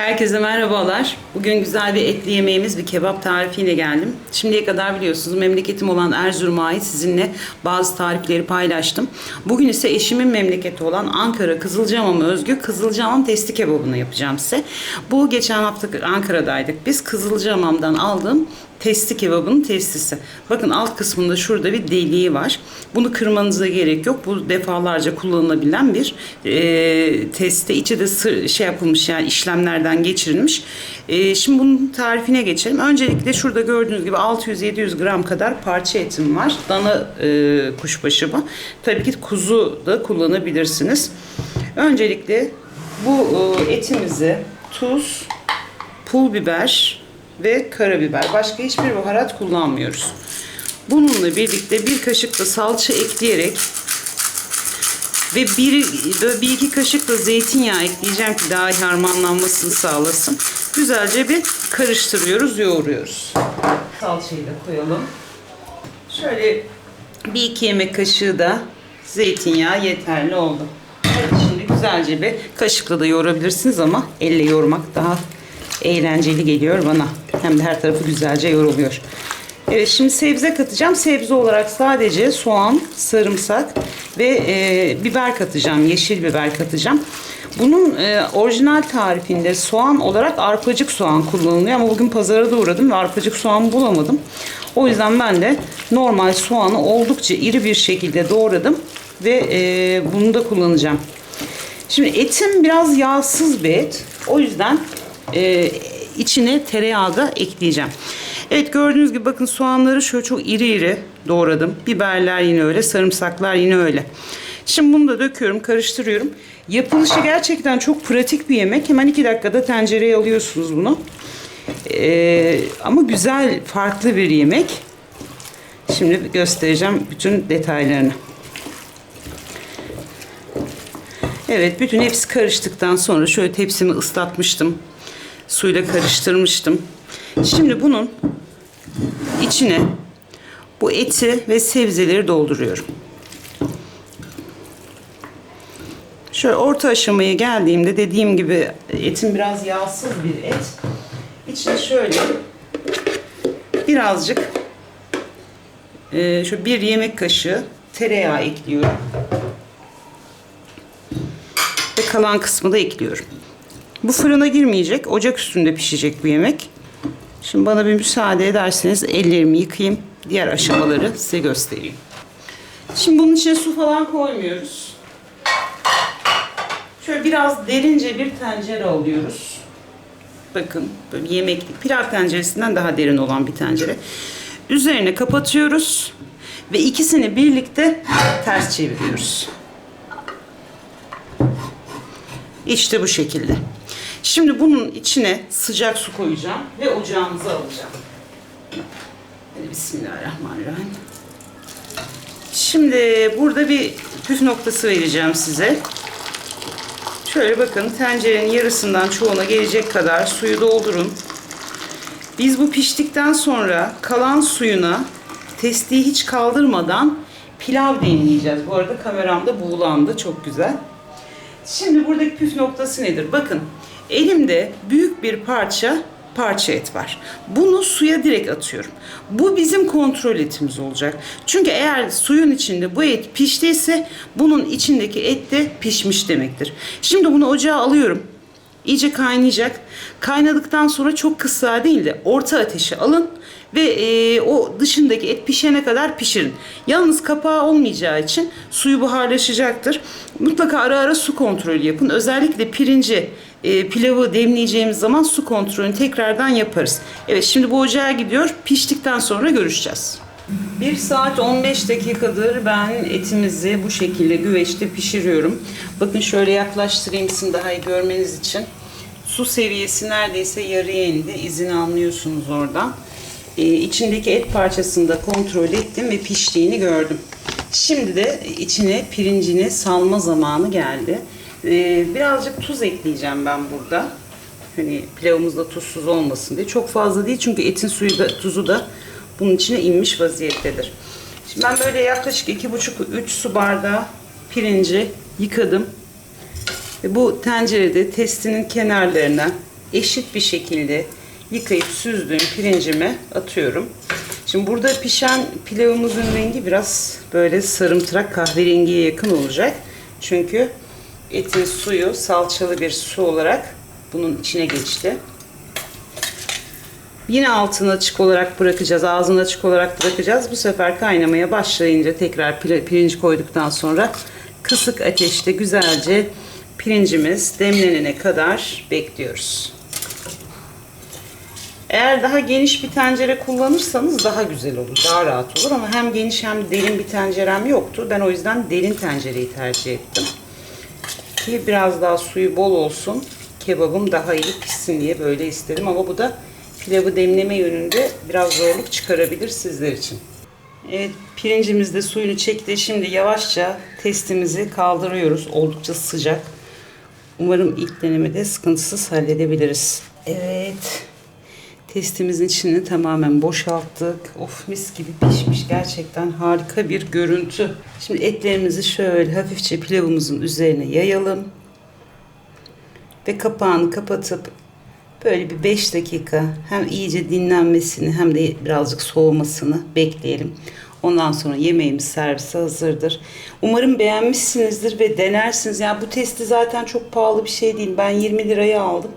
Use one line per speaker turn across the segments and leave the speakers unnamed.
Herkese merhabalar. Bugün güzel bir etli yemeğimiz, bir kebap tarifiyle geldim. Şimdiye kadar biliyorsunuz memleketim olan Erzurum'a ait sizinle bazı tarifleri paylaştım. Bugün ise eşimin memleketi olan Ankara Kızılcahamam'a özgü Kızılcahamam testi kebabını yapacağım size. Bu geçen hafta Ankara'daydık. Biz Kızılcahamam'dan aldığım testi kebabının testisi. Bakın alt kısmında şurada bir deliği var. Bunu kırmanıza gerek yok. Bu defalarca kullanılabilen bir e, testi. İçi de sır, şey yapılmış yani işlemlerden geçirilmiş. E, şimdi bunun tarifine geçelim. Öncelikle şurada gördüğünüz gibi 600-700 gram kadar parça etim var. Dana e, kuşbaşı bu. Tabii ki kuzu da kullanabilirsiniz. Öncelikle bu e, etimizi tuz, pul biber ve karabiber. Başka hiçbir baharat kullanmıyoruz. Bununla birlikte bir kaşık da salça ekleyerek ve bir, bir iki kaşık da zeytinyağı ekleyeceğim ki daha iyi harmanlanmasını sağlasın. Güzelce bir karıştırıyoruz, yoğuruyoruz. Salçayı da koyalım. Şöyle bir iki yemek kaşığı da zeytinyağı yeterli oldu. Evet, şimdi güzelce bir kaşıkla da yoğurabilirsiniz ama elle yoğurmak daha eğlenceli geliyor bana. Hem de her tarafı güzelce yoruluyor. Evet şimdi sebze katacağım. Sebze olarak sadece soğan, sarımsak ve e, biber katacağım. Yeşil biber katacağım. Bunun e, orijinal tarifinde soğan olarak arpacık soğan kullanılıyor ama bugün pazara da uğradım ve arpacık soğan bulamadım. O yüzden ben de normal soğanı oldukça iri bir şekilde doğradım ve e, bunu da kullanacağım. Şimdi etim biraz yağsız bir et. O yüzden e, içine tereyağı da ekleyeceğim. Evet gördüğünüz gibi bakın soğanları şöyle çok iri iri doğradım. Biberler yine öyle, sarımsaklar yine öyle. Şimdi bunu da döküyorum, karıştırıyorum. Yapılışı gerçekten çok pratik bir yemek. Hemen iki dakikada tencereye alıyorsunuz bunu. Ee, ama güzel, farklı bir yemek. Şimdi göstereceğim bütün detaylarını. Evet, bütün hepsi karıştıktan sonra şöyle tepsimi ıslatmıştım. Suyla karıştırmıştım. Şimdi bunun içine bu eti ve sebzeleri dolduruyorum. Şöyle orta aşamaya geldiğimde dediğim gibi etim biraz yağsız bir et. İçine şöyle birazcık e, şu bir yemek kaşığı tereyağı ekliyorum. Ve kalan kısmı da ekliyorum. Bu fırına girmeyecek. Ocak üstünde pişecek bu yemek. Şimdi bana bir müsaade ederseniz ellerimi yıkayayım. Diğer aşamaları size göstereyim. Şimdi bunun içine su falan koymuyoruz. Şöyle biraz derince bir tencere alıyoruz. Bakın böyle yemeklik pilav tenceresinden daha derin olan bir tencere. Üzerine kapatıyoruz ve ikisini birlikte ters çeviriyoruz. İşte bu şekilde. Şimdi bunun içine sıcak su koyacağım ve ocağımıza alacağım. Bismillahirrahmanirrahim. Şimdi burada bir püf noktası vereceğim size. Şöyle bakın tencerenin yarısından çoğuna gelecek kadar suyu doldurun. Biz bu piştikten sonra kalan suyuna testiyi hiç kaldırmadan pilav demleyeceğiz. Bu arada kameramda buğulandı. Çok güzel. Şimdi buradaki püf noktası nedir? Bakın elimde büyük bir parça parça et var. Bunu suya direkt atıyorum. Bu bizim kontrol etimiz olacak. Çünkü eğer suyun içinde bu et piştiyse bunun içindeki et de pişmiş demektir. Şimdi bunu ocağa alıyorum. İyice kaynayacak. Kaynadıktan sonra çok kısa değil de orta ateşe alın ve e, o dışındaki et pişene kadar pişirin. Yalnız kapağı olmayacağı için suyu buharlaşacaktır. Mutlaka ara ara su kontrolü yapın. Özellikle pirinci e, pilavı demleyeceğimiz zaman su kontrolünü tekrardan yaparız. Evet şimdi bu ocağa gidiyor. Piştikten sonra görüşeceğiz. 1 saat 15 dakikadır ben etimizi bu şekilde güveçte pişiriyorum. Bakın şöyle yaklaştırayım sizin daha iyi görmeniz için. Su seviyesi neredeyse yarıya indi. İzini anlıyorsunuz oradan. Ee, içindeki et parçasını da kontrol ettim ve piştiğini gördüm. Şimdi de içine pirincini salma zamanı geldi. Ee, birazcık tuz ekleyeceğim ben burada. Hani pilavımız da tuzsuz olmasın diye. Çok fazla değil çünkü etin suyu da tuzu da bunun içine inmiş vaziyettedir. Şimdi ben böyle yaklaşık 2,5-3 su bardağı pirinci yıkadım. Bu tencerede testinin kenarlarına eşit bir şekilde yıkayıp süzdüğüm pirincimi atıyorum. Şimdi burada pişen pilavımızın rengi biraz böyle sarımtırak kahverengiye yakın olacak. Çünkü etin suyu salçalı bir su olarak bunun içine geçti. Yine altını açık olarak bırakacağız. Ağzını açık olarak bırakacağız. Bu sefer kaynamaya başlayınca tekrar pirinci koyduktan sonra kısık ateşte güzelce pirincimiz demlenene kadar bekliyoruz. Eğer daha geniş bir tencere kullanırsanız daha güzel olur, daha rahat olur ama hem geniş hem derin bir tencerem yoktu. Ben o yüzden derin tencereyi tercih ettim. Ki biraz daha suyu bol olsun, kebabım daha iyi pişsin diye böyle istedim ama bu da pilavı demleme yönünde biraz zorluk çıkarabilir sizler için. Evet, pirincimiz de suyunu çekti. Şimdi yavaşça testimizi kaldırıyoruz. Oldukça sıcak. Umarım ilk denemede sıkıntısız halledebiliriz. Evet. Testimizin içini tamamen boşalttık. Of mis gibi pişmiş. Gerçekten harika bir görüntü. Şimdi etlerimizi şöyle hafifçe pilavımızın üzerine yayalım. Ve kapağını kapatıp böyle bir 5 dakika hem iyice dinlenmesini hem de birazcık soğumasını bekleyelim. Ondan sonra yemeğimiz servise hazırdır. Umarım beğenmişsinizdir ve denersiniz. Yani bu testi zaten çok pahalı bir şey değil. Ben 20 liraya aldım.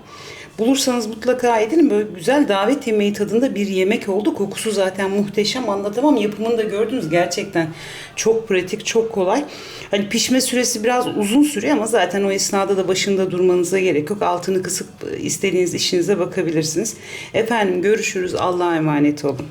Bulursanız mutlaka edin. Böyle güzel davet yemeği tadında bir yemek oldu. Kokusu zaten muhteşem anlatamam. Yapımını da gördünüz gerçekten çok pratik, çok kolay. Hani pişme süresi biraz uzun sürüyor ama zaten o esnada da başında durmanıza gerek yok. Altını kısıp istediğiniz işinize bakabilirsiniz. Efendim görüşürüz. Allah'a emanet olun.